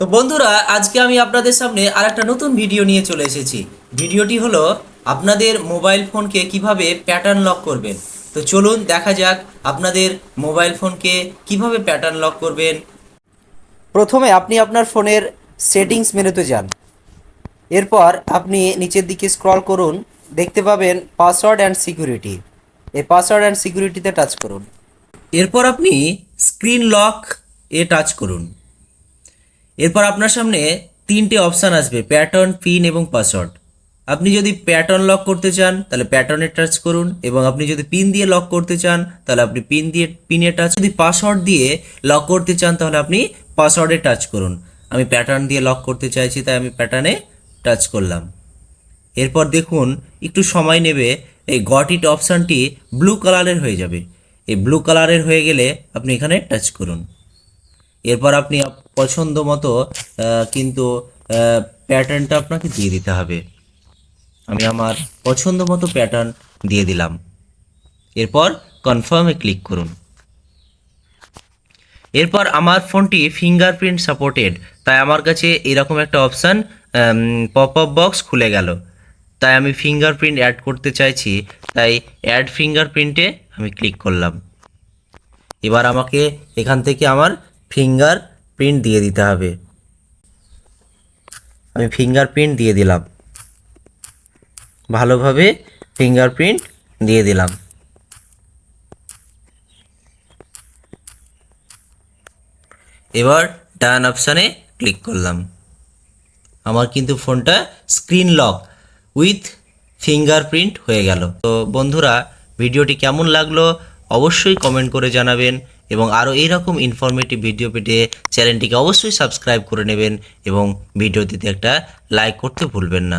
তো বন্ধুরা, আজকে আমি আপনাদের সামনে আর একটা নতুন ভিডিও নিয়ে চলে এসেছি। ভিডিওটি হলো আপনাদের মোবাইল ফোনকে কীভাবে প্যাটার্ন লক করবেন। তো চলুন দেখা যাক আপনাদের মোবাইল ফোনকে কীভাবে প্যাটার্ন লক করবেন। প্রথমে আপনি আপনার ফোনের সেটিংস মেনুতে যান। এরপর আপনি নিচের দিকে স্ক্রল করুন। দেখতে পাবেন পাসওয়ার্ড অ্যান্ড সিকিউরিটি এই পাসওয়ার্ড অ্যান্ড সিকিউরিটিতে টাচ করুন। এরপর আপনি স্ক্রিন লক এ টাচ করুন। এরপর আপনার সামনে তিনটে অপশান আসবে প্যাটার্ন পিন এবং পাসওয়ার্ড আপনি যদি প্যাটার্ন লক করতে চান, তাহলে প্যাটার্নে টাচ করুন এবং আপনি যদি পিন দিয়ে লক করতে চান, তাহলে আপনি পিন দিয়ে পিনে টাচ যদি পাসওয়ার্ড দিয়ে লক করতে চান, তাহলে আপনি পাসওয়ার্ডে টাচ করুন। আমি প্যাটার্ন দিয়ে লক করতে চাইছি, তাই আমি প্যাটার্নে টাচ করলাম। এরপর দেখুন, একটু সময় নেবে, এই গট ইট অপশানটি ব্লু কালারের হয়ে যাবে। এই ব্লু কালারের হয়ে গেলে আপনি এখানে টাচ করুন। এরপর আপনি আপ- পছন্দ মতো কিন্তু প্যাটার্নটা আপনাকে দিয়ে দিতে হবে। আমি আমার পছন্দ মতো প্যাটার্ন দিয়ে দিলাম। এরপর কনফার্মে ক্লিক করুন। এরপর আমার ফোনটি ফিঙ্গারপ্রিন্ট সাপোর্টেড তাই আমার কাছে এরকম একটা অপশান পপ আপ বক্স খুলে গেল। তাই আমি ফিঙ্গারপ্রিন্ট অ্যাড করতে চাইছি, তাই অ্যাড ফিঙ্গারপ্রিন্টে আমি ক্লিক করলাম। এবার আমাকে এখান থেকে আমার ফিঙ্গার প্রিন্ট দিয়ে দিতে হবে। আমি ফিঙ্গার প্রিন্ট দিয়ে দিলাম। ভালোভাবে ফিঙ্গারপ্রিন্ট দিয়ে দিলাম। এবার ডান অপশানে ক্লিক করলাম। আমার কিন্তু ফোনটা স্ক্রিন লক উইথ ফিঙ্গারপ্রিন্ট হয়ে গেল। তো বন্ধুরা, ভিডিওটি কেমন লাগল অবশ্যই কমেন্ট করে জানাবেন। এবং আরও এইরকম ইনফরমেটিভ ভিডিও পেতে চ্যানেলটিকে অবশ্যই সাবস্ক্রাইব করে নেবেন এবং ভিডিওটিতে একটা লাইক করতে ভুলবেন না।